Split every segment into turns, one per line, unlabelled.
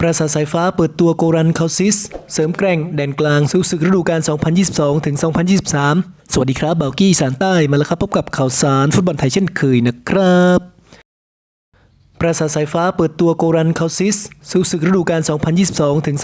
ปราสาทสายฟ้าเปิดตัวโกรันคาซิส เสริมแกร่งแดนกลางสู้ศึกฤดูกาล 2022 ถึง 2023 สวัสดีครับเบากี้สานใต้มาแล้วครับ พบกับข่าวสารฟุตบอลไทยเช่นเคยนะครับ ปราสาทสายฟ้าเปิดตัวโกรันคาซิส สู้ศึกฤดูกาล 2022 ถึง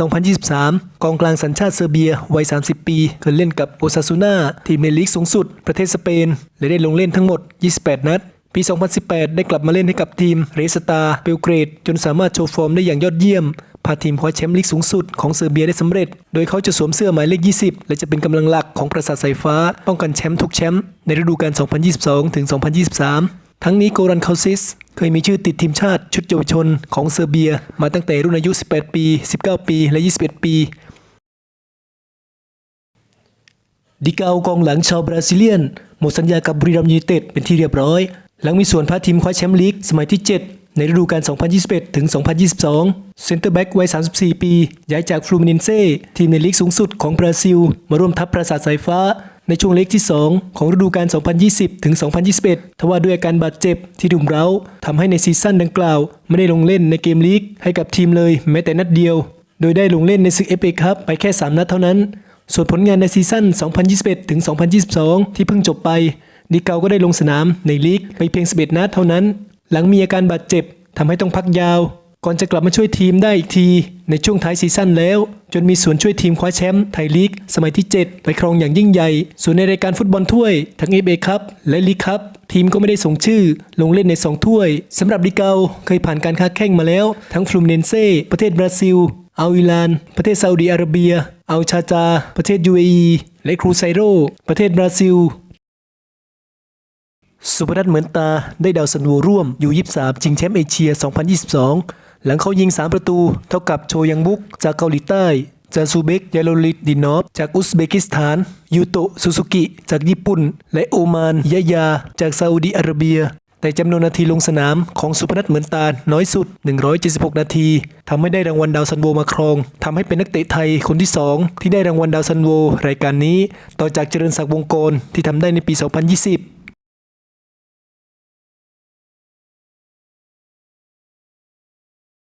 2023 กองกลางสัญชาติเซอร์เบีย วัย 30 ปีเคยเล่นกับโอซาซูนาทีมในลีกสูงสุด ประเทศสเปน และได้ลงเล่นทั้งหมด 28 นัด ปี 2018 ได้กลับมาเล่นให้กับทีมเรสตาเบลเกรด จนสามารถโชว์ฟอร์มได้อย่างยอดเยี่ยม พาทีมคว้าแชมป์ลีกสูงสุดของเซอร์เบียได้สำเร็จ โดยเขาจะสวมเสื้อหมายเลข 20 และจะเป็นกำลังหลักของปราสาทสายฟ้า ป้องกันแชมป์ทุกแชมป์ในฤดูกาล 2022 ถึง 2023 ทั้งนี้โกรันคาซิสเคยมีชื่อติดทีมชาติชุดเยาวชนของเซอร์เบีย มาตั้งแต่รุ่นอายุ 18 ปี 19 ปี และ 21 ปีดิเกากองหลังชาวบราซิเลียน หมดสัญญากับบุรีรัมย์ยูไนเต็ดเป็นที่เรียบร้อย หลังมีส่วนพาทีมคว้าแชมป์ลีกสมัยที่ 7 ในฤดูกาล 2021 ถึง 2022 เซนเตอร์แบ็กวัย 34 ปี ย้ายจากฟลูมินนเซ่ทีมในลีกสูงสุดของบราซิล มาร่วมทัพปราสาทสายฟ้าในช่วงเล็กที่ 2 ของฤดูกาล 2020 ถึง 2021 ทว่าด้วยอาการบาดเจ็บที่รุมเร้าทำให้ในซีซั่นดังกล่าว ไม่ได้ลงเล่นในเกมลีกให้กับทีมเลยแม้แต่นัดเดียว โดยได้ลงเล่นในศึกเอฟเอคัพไปแค่ 3 นัดเท่านั้น ส่วนผลงานในซีซั่น 2021 ถึง 2022 ที่เพิ่งจบไป ดิเกาก็ได้ลงสนามในลีกไปเพียง 11 นัดเท่านั้น หลังมีอาการบาดเจ็บทำให้ต้องพักยาว ก่อนจะกลับมาช่วยทีมได้อีกที ในช่วงท้ายซีซั่นแล้ว จนมีส่วนช่วยทีมคว้าแชมป์ไทยลีกสมัยที่ 7 ไปครองอย่างยิ่งใหญ่ ส่วนในรายการฟุตบอลถ้วย ทั้งเอฟเอคัพและลีกคัพทีมก็ไม่ได้ส่งชื่อ ลงเล่นใน 2 ถ้วยสำหรับดิเกาเคยผ่านการค้าแข่งมาแล้ว ทั้งฟลูมเนนเซ่ประเทศบราซิลอัลอิลาน ประเทศซาอุดีอาระเบียอัลชาจา ประเทศ UAE และครูไซโรประเทศบราซิล สุพนัทเหมือนตาได้ดาวซันโวร่วมอยู่23ชิงแชมป์เอเชีย 2022 หลังเขายิง 3 ประตู เท่ากับโชยังบุกจากเกาหลีใต้จาซูเบกยาโลลิดดินอฟจากอุซเบกิสถาน ยูโตะซูซูกิ จากญี่ปุ่น และโอมานยะยา จากซาอุดีอาระเบีย แต่จำนวนนาทีลงสนามของสุพนัทเหมือนตาน้อยสุด 176 นาทีทำให้ได้รางวัลดาวซันโวมาครองทำให้เป็นนักเตะไทยคนที่ 2 ที่ได้รางวัลดาวซันโวรายการนี้ ต่อจากเจริญศักดิ์วงกรที่ทำได้ในปี 2020